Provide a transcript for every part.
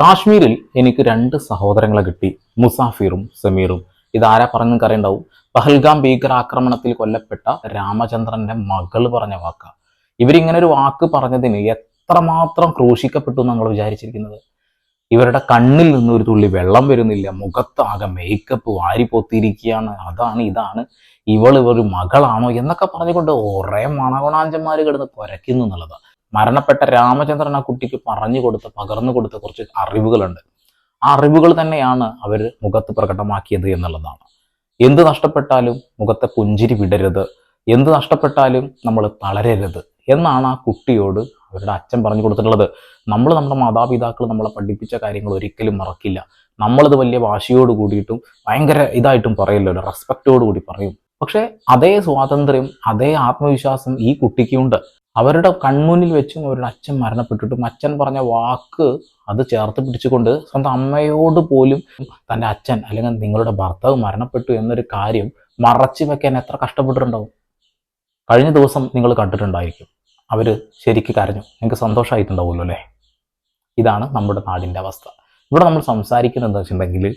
കാശ്മീരിൽ എനിക്ക് രണ്ട് സഹോദരങ്ങളെ കിട്ടി. മുസാഫിറും സമീറും. ഇതാരാ പറഞ്ഞു കറിയുണ്ടാവും പഹൽഗാം ഭീകരാക്രമണത്തിൽ കൊല്ലപ്പെട്ട രാമചന്ദ്രന്റെ മകൾ പറഞ്ഞ വാക്ക. ഇവരിങ്ങനെ ഒരു വാക്ക് പറഞ്ഞതിന് എത്രമാത്രം ക്രൂശിക്കപ്പെട്ടു നമ്മൾ വിചാരിച്ചിരിക്കുന്നത്? ഇവരുടെ കണ്ണിൽ നിന്ന് ഒരു തുള്ളി വെള്ളം വരുന്നില്ല. മുഖത്താകെ മേക്കപ്പ് വാരി പൊത്തിയിരിക്കുകയാണ്. അതാണ് ഇതാണ്. ഇവൾ ഇവർ മകളാണോ എന്നൊക്കെ പറഞ്ഞുകൊണ്ട് ഒരേ മണഗുണാഞ്ചന്മാർ കിടന്ന് കുരയ്ക്കുന്നു എന്നുള്ളതാണ് മരണപ്പെട്ട രാമചന്ദ്രൻ ആ കുട്ടിക്ക് പറഞ്ഞു കൊടുത്ത പകർന്നു കൊടുത്ത കുറച്ച് അറിവുകളുണ്ട്. ആ അറിവുകൾ തന്നെയാണ് അവർ മുഖത്ത് പ്രകടമാക്കിയത് എന്നുള്ളതാണ്. എന്ത് നഷ്ടപ്പെട്ടാലും മുഖത്തെ പുഞ്ചിരി വിടരുത്. എന്ത് നഷ്ടപ്പെട്ടാലും നമ്മൾ തളരരുത് എന്നാണ് ആ കുട്ടിയോട് അവരുടെ അച്ഛൻ പറഞ്ഞു കൊടുത്തിട്ടുള്ളത്. നമ്മൾ നമ്മുടെ മാതാപിതാക്കൾ നമ്മളെ പഠിപ്പിച്ച കാര്യങ്ങൾ ഒരിക്കലും മറക്കില്ല. നമ്മളിത് വലിയ വാശിയോട് കൂടിയിട്ടും ഭയങ്കര ഇതായിട്ടും പറയല്ലോ റെസ്പെക്റ്റോട് കൂടി പറയും. പക്ഷേ അതേ സ്വാതന്ത്ര്യം അതേ ആത്മവിശ്വാസം ഈ കുട്ടിക്കുണ്ട്. അവരുടെ കൺമുന്നിൽ വെച്ചും അവരുടെ അച്ഛൻ മരണപ്പെട്ടിട്ടും. അച്ഛൻ പറഞ്ഞ വാക്ക് അത് ചേർത്ത് പിടിച്ചുകൊണ്ട് സ്വന്തം അമ്മയോട് പോലും തന്റെ അച്ഛൻ അല്ലെങ്കിൽ നിങ്ങളുടെ ഭർത്താവ് മരണപ്പെട്ടു എന്നൊരു കാര്യം മറച്ചു വെക്കാൻ എത്ര കഷ്ടപ്പെട്ടിട്ടുണ്ടാവും? കഴിഞ്ഞ ദിവസം നിങ്ങൾ കണ്ടിട്ടുണ്ടായിരിക്കും. അവർ ശരിക്ക് കരഞ്ഞു. നിങ്ങൾക്ക് സന്തോഷമായിട്ടുണ്ടാവുമല്ലോ അല്ലേ? ഇതാണ് നമ്മുടെ നാടിന്റെ അവസ്ഥ. ഇവിടെ നമ്മൾ സംസാരിക്കുന്നത് എന്താ വെച്ചിട്ടുണ്ടെങ്കിൽ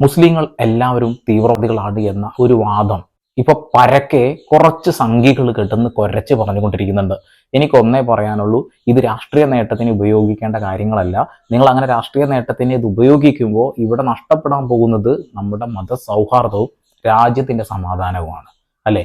മുസ്ലിങ്ങൾ എല്ലാവരും തീവ്രവാദികളാണ് എന്ന ഒരു വാദം ഇപ്പൊ പരക്കെ കുറച്ച് സംഖ്യകൾ കിട്ടുന്ന കുരച്ച് പറഞ്ഞുകൊണ്ടിരിക്കുന്നുണ്ട്. എനിക്ക് ഒന്നേ പറയാനുള്ളൂ ഇത് രാഷ്ട്രീയ നേട്ടത്തിന് ഉപയോഗിക്കേണ്ട കാര്യങ്ങളല്ല. നിങ്ങൾ അങ്ങനെ രാഷ്ട്രീയ നേട്ടത്തിന് ഇത് ഉപയോഗിക്കുമ്പോൾ ഇവിടെ നഷ്ടപ്പെടാൻ പോകുന്നത് നമ്മുടെ മത സൗഹാർദ്ദവും രാജ്യത്തിന്റെ സമാധാനവുമാണ്. അല്ലെ?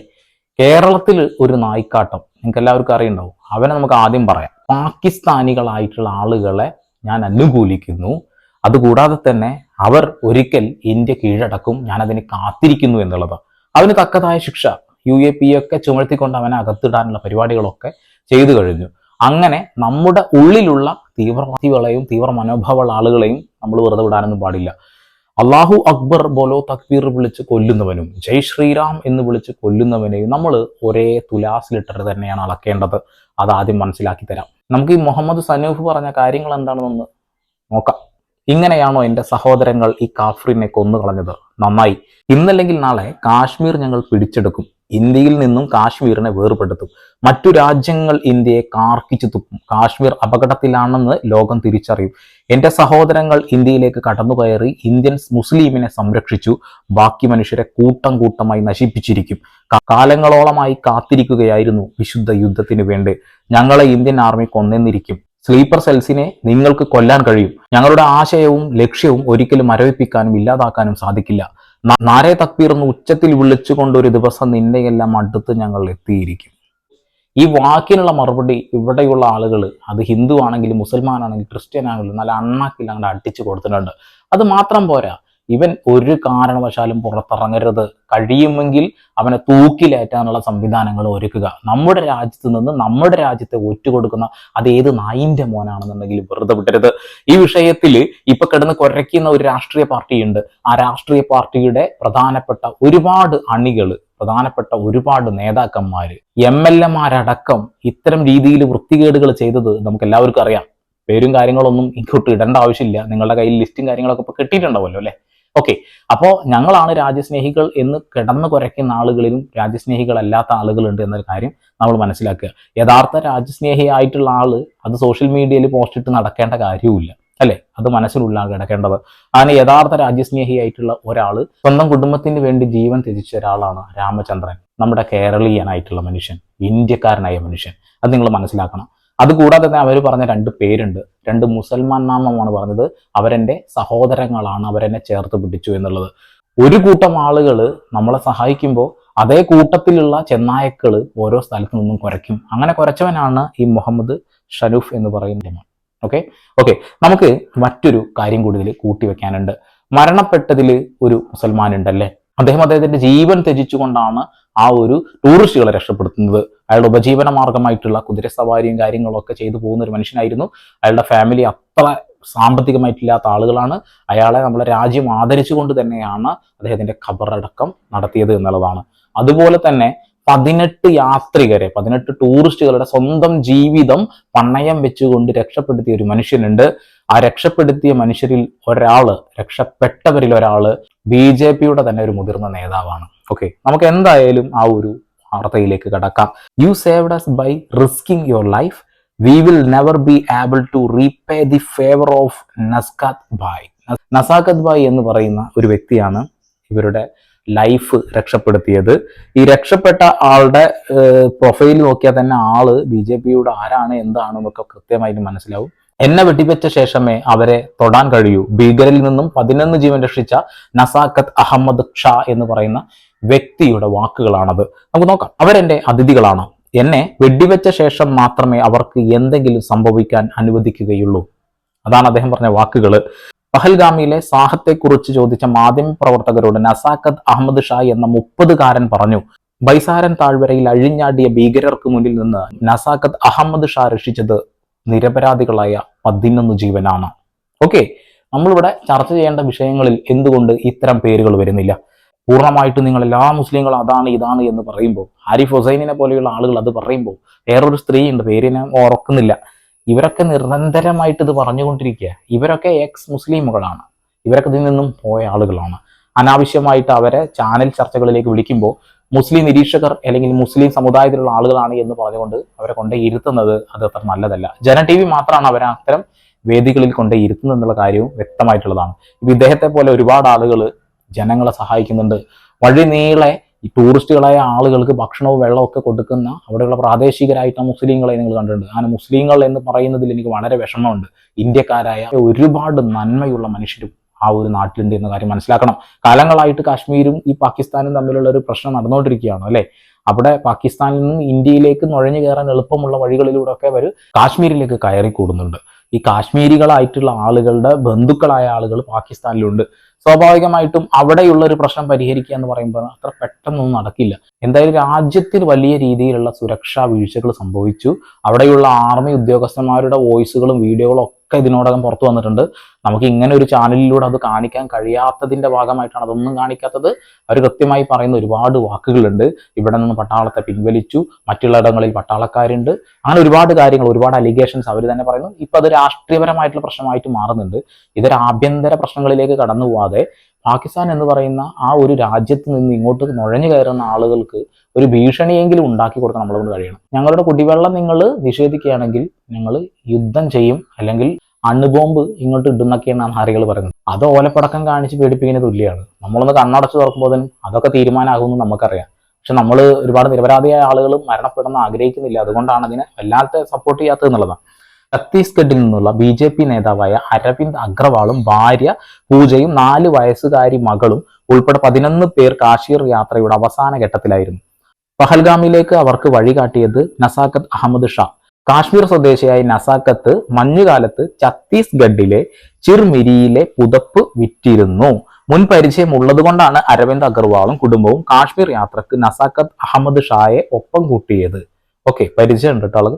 കേരളത്തിൽ ഒരു നായിക്കാട്ടം നിങ്ങൾക്ക് എല്ലാവർക്കും അറിയുണ്ടാവും. അവനെ നമുക്ക് ആദ്യം പറയാം. പാകിസ്ഥാനികളായിട്ടുള്ള ആളുകളെ ഞാൻ അനുകൂലിക്കുന്നു. അതുകൂടാതെ തന്നെ അവർ ഒരിക്കൽ ഇന്ത്യ കീഴടക്കും ഞാൻ അതിന് കാത്തിരിക്കുന്നു എന്നുള്ളത് അവന് തക്കതായ ശിക്ഷ. യു എ പി ഒക്കെ ചുമഴ്ത്തിക്കൊണ്ട് അവനെ അകത്തിടാനുള്ള പരിപാടികളൊക്കെ ചെയ്തു കഴിഞ്ഞു. അങ്ങനെ നമ്മുടെ ഉള്ളിലുള്ള തീവ്രവാദികളെയും തീവ്ര മനോഭാവമുള്ള ആളുകളെയും നമ്മൾ വെറുതെ വിടാനൊന്നും പാടില്ല. അള്ളാഹു അക്ബർ ബോലോ തക്ബീർ വിളിച്ച് കൊല്ലുന്നവനും ജയ് ശ്രീറാം എന്ന് വിളിച്ച് കൊല്ലുന്നവനെയും നമ്മൾ ഒരേ തുലാസിലിട്ടർ തന്നെയാണ് അളക്കേണ്ടത്. അത് ആദ്യം മനസ്സിലാക്കി തരാം. നമുക്ക് ഈ മുഹമ്മദ് സനൂഫ് പറഞ്ഞ കാര്യങ്ങൾ എന്താണെന്നൊന്ന് നോക്കാം. ഇങ്ങനെയാണോ എന്റെ സഹോദരങ്ങൾ ഈ കാഫ്രീനെ കൊന്നു കളഞ്ഞത് നന്നായി. ഇന്നല്ലെങ്കിൽ നാളെ കാശ്മീർ ഞങ്ങൾ പിടിച്ചെടുക്കും. ഇന്ത്യയിൽ നിന്നും കാശ്മീരിനെ വേർപെടുത്തും. മറ്റു രാജ്യങ്ങൾ ഇന്ത്യയെ കാർക്കിച്ചു തുപ്പും. കാശ്മീർ അപകടത്തിലാണെന്ന് ലോകം തിരിച്ചറിയും. എന്റെ സഹോദരങ്ങൾ ഇന്ത്യയിലേക്ക് കടന്നുകയറി ഇന്ത്യൻ മുസ്ലിമിനെ സംരക്ഷിച്ചു. ബാക്കി മനുഷ്യരെ കൂട്ടം കൂട്ടമായി നശിപ്പിച്ചിരിക്കും. കാലങ്ങളോളമായി കാത്തിരിക്കുകയായിരുന്നു വിശുദ്ധ യുദ്ധത്തിന് വേണ്ടി. ഞങ്ങളെ ഇന്ത്യൻ ആർമി കൊന്നെന്നിരിക്കും. സ്ലീപ്പർ സെൽസിനെ നിങ്ങൾക്ക് കൊല്ലാൻ കഴിയും. ഞങ്ങളുടെ ആശയവും ലക്ഷ്യവും ഒരിക്കലും മരവിപ്പിക്കാനും ഇല്ലാതാക്കാനും സാധിക്കില്ല. നാരേ തക്ബീർ എന്ന് ഉച്ചത്തിൽ വിളിച്ചുകൊണ്ട് ഒരു ദിവസം നിന്നെയെല്ലാം അടുത്ത് ഞങ്ങൾ എത്തിയിരിക്കും. ഈ വാക്കിനുള്ള മറുപടി ഇവിടെയുള്ള ആളുകൾ അത് ഹിന്ദു ആണെങ്കിലും മുസൽമാൻ ആണെങ്കിലും ക്രിസ്ത്യൻ ആണെങ്കിലും നല്ല അണ്ണാക്കിൽ അങ്ങോട്ട് അടിച്ചു കൊടുത്തിട്ടുണ്ട്. അത് മാത്രം പോരാ. ഇവൻ ഒരു കാരണവശാലും പുറത്തിറങ്ങരുത്. കഴിയുമെങ്കിൽ അവനെ തൂക്കിലേറ്റാനുള്ള സംവിധാനങ്ങൾ ഒരുക്കുക. നമ്മുടെ രാജ്യത്ത് നിന്ന് നമ്മുടെ രാജ്യത്തെ ഒറ്റുകൊടുക്കുന്ന അത് ഏത് നായിന്റെ മോനാണെന്നുണ്ടെങ്കിലും വെറുതെ വിട്ടരുത് ഈ വിഷയത്തിൽ ഇപ്പൊ കിടന്ന് കുരയ്ക്കുന്ന ഒരു രാഷ്ട്രീയ പാർട്ടിയുണ്ട്. ആ രാഷ്ട്രീയ പാർട്ടിയുടെ പ്രധാനപ്പെട്ട ഒരുപാട് അണികൾ പ്രധാനപ്പെട്ട ഒരുപാട് നേതാക്കന്മാര് എം എൽ എമാരടക്കം ഇത്തരം രീതിയിൽ വൃത്തികേടുകൾ ചെയ്തത് നമുക്ക് എല്ലാവർക്കും അറിയാം. പേരും കാര്യങ്ങളൊന്നും ഇങ്ങോട്ട് ഇടേണ്ട ആവശ്യമില്ല. നിങ്ങളുടെ കയ്യിൽ ലിസ്റ്റും കാര്യങ്ങളൊക്കെ ഇപ്പൊ കിട്ടിയിട്ടുണ്ടാവുമല്ലോ അല്ലെ? ഓക്കെ അപ്പോൾ ഞങ്ങളാണ് രാജ്യസ്നേഹികൾ എന്ന് കിടന്നു കുരയ്ക്കുന്ന ആളുകളിലും രാജ്യസ്നേഹികളല്ലാത്ത ആളുകളുണ്ട് എന്നൊരു കാര്യം നമ്മൾ മനസ്സിലാക്കുക. യഥാർത്ഥ രാജ്യസ്നേഹിയായിട്ടുള്ള ആൾ അത് സോഷ്യൽ മീഡിയയിൽ പോസ്റ്റ് ഇട്ട് നടക്കേണ്ട കാര്യവുമില്ല. അല്ലെ? അത് മനസ്സിലുള്ള കിടക്കേണ്ടത്. അങ്ങനെ യഥാർത്ഥ രാജ്യസ്നേഹിയായിട്ടുള്ള ഒരാൾ സ്വന്തം കുടുംബത്തിന് വേണ്ടി ജീവൻ ത്യജിച്ച ഒരാളാണ് രാമചന്ദ്രൻ. നമ്മുടെ കേരളീയനായിട്ടുള്ള മനുഷ്യൻ ഇന്ത്യക്കാരനായ മനുഷ്യൻ. അത് നിങ്ങൾ മനസ്സിലാക്കണം. അതുകൂടാതെ തന്നെ അവർ പറഞ്ഞ രണ്ട് പേരുണ്ട്. രണ്ട് മുസൽമാൻ നാമമാണ് പറഞ്ഞത്. അവരെന്റെ സഹോദരങ്ങളാണ് അവരെന്നെ ചേർത്ത് പിടിച്ചു എന്നുള്ളത്. ഒരു കൂട്ടം ആളുകൾ നമ്മളെ സഹായിക്കുമ്പോൾ അതേ കൂട്ടത്തിലുള്ള ചെന്നായക്കൾ ഓരോ സ്ഥലത്തു നിന്നും കുരയ്ക്കും അങ്ങനെ കുറച്ചവനാണ് ഈ മുഹമ്മദ് ഷനൂഫ് എന്ന് പറയുന്ന ഓക്കെ? ഓക്കെ. നമുക്ക് മറ്റൊരു കാര്യം കൂടുതൽ കൂട്ടിവെക്കാനുണ്ട്. മരണപ്പെട്ടതിൽ ഒരു മുസൽമാൻ ഉണ്ടല്ലേ അദ്ദേഹം അദ്ദേഹത്തിന്റെ ജീവൻ ത്യജിച്ചുകൊണ്ടാണ് ആ ഒരു ടൂറിസ്റ്റുകളെ രക്ഷപ്പെടുത്തുന്നത്. അയാളുടെ ഉപജീവന മാർഗമായിട്ടുള്ള കുതിര സവാരിയും കാര്യങ്ങളൊക്കെ ചെയ്തു പോകുന്ന ഒരു മനുഷ്യനായിരുന്നു. അയാളുടെ ഫാമിലി അത്ര സാമ്പത്തികമായിട്ടില്ലാത്ത ആളുകളാണ്. അയാളെ നമ്മളെ രാജ്യം ആദരിച്ചുകൊണ്ട് തന്നെയാണ് അദ്ദേഹത്തിന്റെ ഖബറടക്കം നടത്തിയത് എന്നുള്ളതാണ്. അതുപോലെ തന്നെ പതിനെട്ട് യാത്രികരെ പതിനെട്ട് ടൂറിസ്റ്റുകളുടെ സ്വന്തം ജീവിതം പണയം വെച്ചുകൊണ്ട് രക്ഷപ്പെടുത്തിയ ഒരു മനുഷ്യനുണ്ട്. ആ രക്ഷപ്പെടുത്തിയ മനുഷ്യരിൽ ഒരാൾ രക്ഷപ്പെട്ടവരിൽ ഒരാൾ ബി ജെ പിയുടെ തന്നെ ഒരു മുതിർന്ന നേതാവാണ്. ഓക്കെ നമുക്ക് എന്തായാലും ആ ഒരു വാർത്തയിലേക്ക് കടക്കാം. You saved us by risking your life we will never be able to repay the favour of Naskat bhai Nazakat bhai എന്ന് പറയുന്ന ഒരു വ്യക്തിയാണ് ഇവരുടെ ലൈഫ് രക്ഷപ്പെടുത്തിയത്. ഈ രക്ഷപ്പെട്ട ആളുടെ പ്രൊഫൈൽ നോക്കിയാൽ തന്നെ ആൾ ബി ജെ പിയുടെ ആരാണ് എന്താണ് എന്നൊക്കെ കൃത്യമായിട്ട് മനസ്സിലാവും. എന്നെ വെടിവെച്ച ശേഷമേ അവരെ തൊടാൻ കഴിയൂ. ഭീകരിൽ നിന്നും പതിനൊന്ന് ജീവൻ രക്ഷിച്ച നസാഖത്ത് അഹമ്മദ് ഷാ എന്ന് പറയുന്ന വ്യക്തിയുടെ വാക്കുകളാണത്. നമുക്ക് നോക്കാം. അവരെന്റെ അതിഥികളാണ്. എന്നെ വെടിവെച്ച ശേഷം മാത്രമേ അവർക്ക് എന്തെങ്കിലും സംഭവിക്കാൻ അനുവദിക്കുകയുള്ളൂ. അതാണ് അദ്ദേഹം പറഞ്ഞ വാക്കുകൾ. പഹൽഗാമിയിലെ സാഹത്തെക്കുറിച്ച് ചോദിച്ച മാധ്യമ പ്രവർത്തകരോട് നസാഖത്ത് അഹമ്മദ് ഷാ എന്ന മുപ്പതുകാരൻ പറഞ്ഞു ബൈസാരൻ താഴ്വരയിൽ അഴിഞ്ഞാടിയ ഭീകരർക്ക് മുന്നിൽ നിന്ന് നസാഖത്ത് അഹമ്മദ് ഷാ രക്ഷിച്ചത് നിരപരാധികളായ പതിനൊന്ന് ജീവനാണ്. ഓക്കെ നമ്മളിവിടെ ചർച്ച ചെയ്യേണ്ട വിഷയങ്ങളിൽ എന്തുകൊണ്ട് ഇത്തരം പേരുകൾ വരുന്നില്ല? പൂർണമായിട്ട് നിങ്ങൾ എല്ലാ മുസ്ലിങ്ങളും അതാണ് ഇതാണ് എന്ന് പറയുമ്പോൾ ആരിഫ് ഹുസൈനിനെ പോലെയുള്ള ആളുകൾ അത് പറയുമ്പോൾ വേറൊരു സ്ത്രീ ഉണ്ട് പേര് ഞാൻ ഓർക്കുന്നില്ല. ഇവരൊക്കെ നിരന്തരമായിട്ട് ഇത് പറഞ്ഞുകൊണ്ടിരിക്കുക. ഇവരൊക്കെ എക്സ് മുസ്ലിമുകളാണ് ഇവരൊക്കെ ഇതിൽ നിന്നും പോയ ആളുകളാണ്. അനാവശ്യമായിട്ട് അവരെ ചാനൽ ചർച്ചകളിലേക്ക് വിളിക്കുമ്പോൾ മുസ്ലിം നിരീക്ഷകർ അല്ലെങ്കിൽ മുസ്ലിം സമുദായത്തിലുള്ള ആളുകളാണ് എന്ന് പറഞ്ഞുകൊണ്ട് അവരെ കൊണ്ട് ഇരുത്തുന്നത് അത് അത്ര നല്ലതല്ല. ജന ടി വി മാത്രമാണ് അവരെ അത്തരം വേദികളിൽ കൊണ്ട് ഇരുത്തുന്നത് എന്നുള്ള കാര്യവും വ്യക്തമായിട്ടുള്ളതാണ്. ഇപ്പൊ ഇദ്ദേഹത്തെ പോലെ ഒരുപാട് ആളുകൾ ജനങ്ങളെ സഹായിക്കുന്നുണ്ട്. വഴി നീളെ ഈ ടൂറിസ്റ്റുകളായ ആളുകൾക്ക് ഭക്ഷണവും വെള്ളവും ഒക്കെ കൊടുക്കുന്ന അവിടെയുള്ള പ്രാദേശികരായിട്ടുള്ള മുസ്ലിങ്ങളെ നിങ്ങൾ കണ്ടിട്ടുണ്ട്. അങ്ങനെ മുസ്ലിങ്ങൾ എന്ന് പറയുന്നതിൽ എനിക്ക് വളരെ വിഷമമുണ്ട്. ഇന്ത്യക്കാരായ ഒരുപാട് നന്മയുള്ള മനുഷ്യരും ആ ഒരു നാട്ടിലുണ്ട് എന്ന കാര്യം മനസ്സിലാക്കണം. കാലങ്ങളായിട്ട് കാശ്മീരും ഈ പാകിസ്ഥാനും തമ്മിലുള്ള ഒരു പ്രശ്നം നടന്നുകൊണ്ടിരിക്കുകയാണ് അല്ലെ? അവിടെ പാകിസ്ഥാനിൽ നിന്നും ഇന്ത്യയിലേക്ക് നുഴഞ്ഞു കയറാൻ എളുപ്പമുള്ള വഴികളിലൂടെ ഒക്കെ അവർ കാശ്മീരിലേക്ക് കയറി കൂടുന്നുണ്ട് ഈ കാശ്മീരികളായിട്ടുള്ള ആളുകളുടെ ബന്ധുക്കളായ ആളുകൾ പാകിസ്ഥാനിലുണ്ട്. സ്വാഭാവികമായിട്ടും അവിടെയുള്ള ഒരു പ്രശ്നം പരിഹരിക്കുക എന്ന് പറയുമ്പോൾ അത്ര പെട്ടെന്നൊന്നും നടക്കില്ല. എന്തായാലും രാജ്യത്തിൽ വലിയ രീതിയിലുള്ള സുരക്ഷാ വീഴ്ചകൾ സംഭവിച്ചു. അവിടെയുള്ള ആർമി ഉദ്യോഗസ്ഥന്മാരുടെ വോയിസുകളും വീഡിയോകളും ഒക്കെ ഇതിനോടകം പുറത്തു വന്നിട്ടുണ്ട്. നമുക്ക് ഇങ്ങനെ ഒരു ചാനലിലൂടെ അത് കാണിക്കാൻ കഴിയാത്തതിന്റെ ഭാഗമായിട്ടാണ് അതൊന്നും കാണിക്കാത്തത്. അവർ കൃത്യമായി പറയുന്ന ഒരുപാട് വാക്കുകളുണ്ട്. ഇവിടെ നിന്ന് പട്ടാളത്തെ പിൻവലിച്ചു. മറ്റുള്ള ഇടങ്ങളിൽ പട്ടാളക്കാരുണ്ട്. അങ്ങനെ ഒരുപാട് കാര്യങ്ങൾ ഒരുപാട് അലിഗേഷൻസ് അവർ തന്നെ പറയുന്നു. ഇപ്പൊ അത് രാഷ്ട്രീയപരമായിട്ടുള്ള പ്രശ്നമായിട്ട് മാറുന്നുണ്ട്. ഇതൊരു ആഭ്യന്തര പ്രശ്നങ്ങളിലേക്ക് കടന്നു പോവാതെ പാകിസ്ഥാൻ എന്ന് പറയുന്ന ആ ഒരു രാജ്യത്ത് നിന്ന് ഇങ്ങോട്ട് നുഴഞ്ഞു കയറുന്ന ആളുകൾക്ക് ഒരു ഭീഷണിയെങ്കിലും ഉണ്ടാക്കി കൊടുക്കാൻ നമ്മളെ കൊണ്ട് കഴിയണം. ഞങ്ങളുടെ കുടിവെള്ളം നിങ്ങൾ നിഷേധിക്കുകയാണെങ്കിൽ ഞങ്ങൾ യുദ്ധം ചെയ്യും. അല്ലെങ്കിൽ അണുബോംബ് ഇങ്ങോട്ട് ഇടുന്നൊക്കെയാണ് ആഹാരികൾ പറയുന്നത്. അത് ഓലപ്പടക്കം കാണിച്ച് പേടിപ്പിക്കുന്ന തുല്യമാണ് നമ്മളൊന്ന് കണ്ണടച്ച് തുറക്കുമ്പോൾ തന്നെ അതൊക്കെ തീരുമാനമാകുമെന്ന് നമുക്കറിയാം. പക്ഷെ നമ്മൾ ഒരുപാട് നിരപരാധിയായ ആളുകൾ മരണപ്പെടുന്ന ആഗ്രഹിക്കുന്നില്ല. അതുകൊണ്ടാണ് അതിനെ വല്ലാത്ത സപ്പോർട്ട് ചെയ്യാത്തത് എന്നുള്ളതാണ്. ഛത്തീസ്ഗഡിൽ നിന്നുള്ള ബി ജെ പി നേതാവായ അരവിന്ദ് അഗ്രവാളും ഭാര്യ പൂജയും നാല് വയസ്സുകാരി മകളും ഉൾപ്പെടെ പതിനൊന്ന് പേർ കാശ്മീർ യാത്രയുടെ അവസാന ഘട്ടത്തിലായിരുന്നു. പഹൽഗാമിലേക്ക് അവർക്ക് വഴികാട്ടിയത് നസാക്കത്ത് അഹമ്മദ് ഷാ. കാശ്മീർ സ്വദേശിയായ നസാക്കത്ത് മഞ്ഞുകാലത്ത് ഛത്തീസ്ഗഡിലെ ചിർമിരിയിലെ പുതപ്പ് വിറ്റിരുന്നു. മുൻ പരിചയം ഉള്ളതുകൊണ്ടാണ് അരവിന്ദ് അഗർവാളും കുടുംബവും കാശ്മീർ യാത്രയ്ക്ക് നസാക്കത്ത് അഹമ്മദ് ഷായെ ഒപ്പം കൂട്ടിയത്. ഓക്കെ പരിചയം ഉണ്ട് കേട്ടോ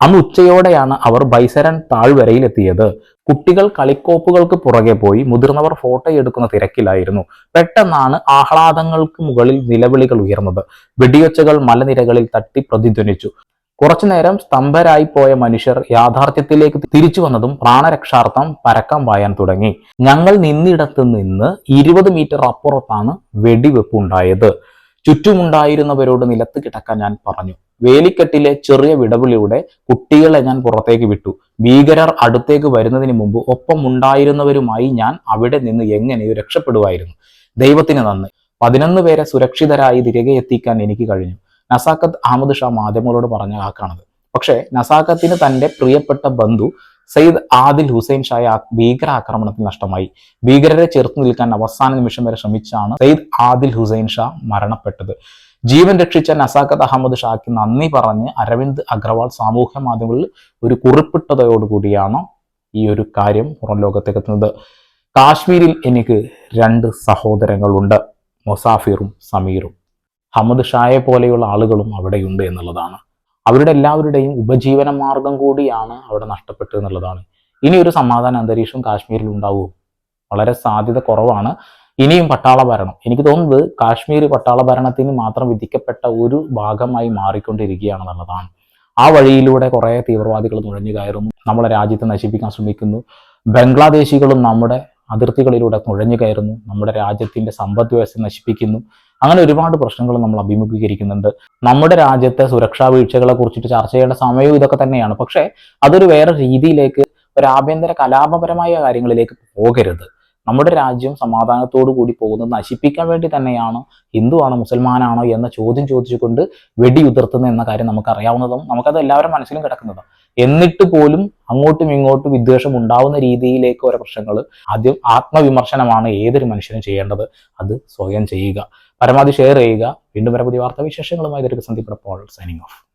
അന്ന് ഉച്ചയോടെയാണ് അവർ ബൈസരൻ താഴ്വരയിൽ എത്തിയത് കുട്ടികൾ കളിക്കോപ്പുകൾക്ക് പുറകെ പോയി മുതിർന്നവർ ഫോട്ടോ എടുക്കുന്ന തിരക്കിലായിരുന്നു. പെട്ടെന്നാണ് ആഹ്ലാദങ്ങൾക്ക് മുകളിൽ നിലവിളികൾ ഉയർന്നത്. വെടിയൊച്ചകൾ മലനിരകളിൽ തട്ടി പ്രതിധ്വനിച്ചു. കുറച്ചുനേരം സ്തംഭരായി പോയ മനുഷ്യർ യാഥാർത്ഥ്യത്തിലേക്ക് തിരിച്ചു വന്നതും പ്രാണരക്ഷാർത്ഥം പരക്കം പായാൻ തുടങ്ങി. ഞങ്ങൾ നിന്നിടത്ത് നിന്ന് ഇരുപത് മീറ്റർ അപ്പുറത്താണ് വെടിവെപ്പ് ഉണ്ടായത് ചുറ്റുമുണ്ടായിരുന്നവരോട് നിലത്ത് കിടക്കാൻ ഞാൻ പറഞ്ഞു. വേലിക്കെട്ടിലെ ചെറിയ വിടവിലൂടെ കുട്ടികളെ ഞാൻ പുറത്തേക്ക് വിട്ടു. ഭീകരർ അടുത്തേക്ക് വരുന്നതിന് മുമ്പ് ഒപ്പം ഉണ്ടായിരുന്നവരുമായി ഞാൻ അവിടെ നിന്ന് എങ്ങനെയോ രക്ഷപ്പെടുമായിരുന്നു ദൈവത്തിന് നന്ദി. പതിനൊന്ന് പേരെ സുരക്ഷിതരായി തിരികെ എത്തിക്കാൻ എനിക്ക് കഴിഞ്ഞു. നസാക്കത്ത് അഹമ്മദ് ഷാ മാധ്യമങ്ങളോട് പറഞ്ഞ വാക്കാണത്. പക്ഷേ നസാഖത്തിന് തന്റെ പ്രിയപ്പെട്ട ബന്ധു സയ്യിദ് ആദിൽ ഹുസൈൻ ഷായ ഭീകരാക്രമണത്തിൽ നഷ്ടമായി. ഭീകരരെ ചെറുത്തു നിൽക്കാൻ അവസാന നിമിഷം വരെ ശ്രമിച്ചാണ് സയ്യിദ് ആദിൽ ഹുസൈൻ ഷാ മരണപ്പെട്ടത്. ജീവൻ രക്ഷിച്ച നസാഖത്ത് അഹമ്മദ് ഷാക്ക് നന്ദി പറഞ്ഞ് അരവിന്ദ് അഗ്രവാൾ സാമൂഹ്യ മാധ്യമങ്ങളിൽ ഒരു കുറിപ്പിട്ടതോടുകൂടിയാണ് ഈ ഒരു കാര്യം പുറം ലോകത്തേക്ക് എത്തുന്നത്. കാശ്മീരിൽ എനിക്ക് രണ്ട് സഹോദരങ്ങളുണ്ട് മൊസാഫിറും സമീറും. അഹമ്മദ് ഷായെ പോലെയുള്ള ആളുകളും അവിടെയുണ്ട് എന്നുള്ളതാണ്. അവരുടെ എല്ലാവരുടെയും ഉപജീവന മാർഗം കൂടിയാണ് അവിടെ നഷ്ടപ്പെട്ടത് എന്നുള്ളതാണ്. ഇനി ഒരു സമാധാന അന്തരീക്ഷം കാശ്മീരിൽ ഉണ്ടാവുമോ വളരെ സാധ്യത കുറവാണ്. ഇനിയും പട്ടാള ഭരണം. എനിക്ക് തോന്നുന്നത് കാശ്മീർ പട്ടാള ഭരണത്തിന് മാത്രം വിധിക്കപ്പെട്ട ഒരു ഭാഗമായി മാറിക്കൊണ്ടിരിക്കുകയാണെന്നുള്ളതാണ്. ആ വഴിയിലൂടെ കുറേ തീവ്രവാദികൾ നുഴഞ്ഞു കയറുന്നു നമ്മളെ രാജ്യത്തെ നശിപ്പിക്കാൻ ശ്രമിക്കുന്നു. ബംഗ്ലാദേശികളും നമ്മുടെ അതിർത്തികളിലൂടെ നുഴഞ്ഞു കയറുന്നു നമ്മുടെ രാജ്യത്തിന്റെ സമ്പദ് വ്യവസ്ഥ നശിപ്പിക്കുന്നു. അങ്ങനെ ഒരുപാട് പ്രശ്നങ്ങൾ നമ്മൾ അഭിമുഖീകരിക്കുന്നുണ്ട്. നമ്മുടെ രാജ്യത്തെ സുരക്ഷാ വീഴ്ചകളെ കുറിച്ചിട്ട് ചർച്ച ചെയ്യേണ്ട സമയവും ഇതൊക്കെ തന്നെയാണ്. പക്ഷേ അതൊരു വേറെ രീതിയിലേക്ക് ഒരു ആഭ്യന്തര കലാപപരമായ കാര്യങ്ങളിലേക്ക് പോകരുത്. നമ്മുടെ രാജ്യം സമാധാനത്തോടു കൂടി പോകുന്നത് നശിപ്പിക്കാൻ വേണ്ടി തന്നെയാണ്. ഹിന്ദുവാണോ മുസൽമാനാണോ എന്ന ചോദ്യം ചോദിച്ചുകൊണ്ട് വെടിയുതിർത്തുന്ന എന്ന കാര്യം നമുക്കറിയാവുന്നതും നമുക്കത് എല്ലാവരും മനസ്സിലും കിടക്കുന്നതും. എന്നിട്ട് പോലും അങ്ങോട്ടും ഇങ്ങോട്ടും വിദ്വേഷം ഉണ്ടാവുന്ന രീതിയിലേക്ക് ഓരോ പ്രശ്നങ്ങൾ ആദ്യം ആത്മവിമർശനമാണ് ഏതൊരു മനുഷ്യനും ചെയ്യേണ്ടത്. അത് സ്വയം ചെയ്യുക. പരമാവധി ഷെയർ ചെയ്യുക. വീണ്ടും വരെ പുതിയ വാർത്താ വിശേഷങ്ങളുമായി ഇതൊരു സന്ദീപ് പോൾ സൈനിങ് ഓഫ്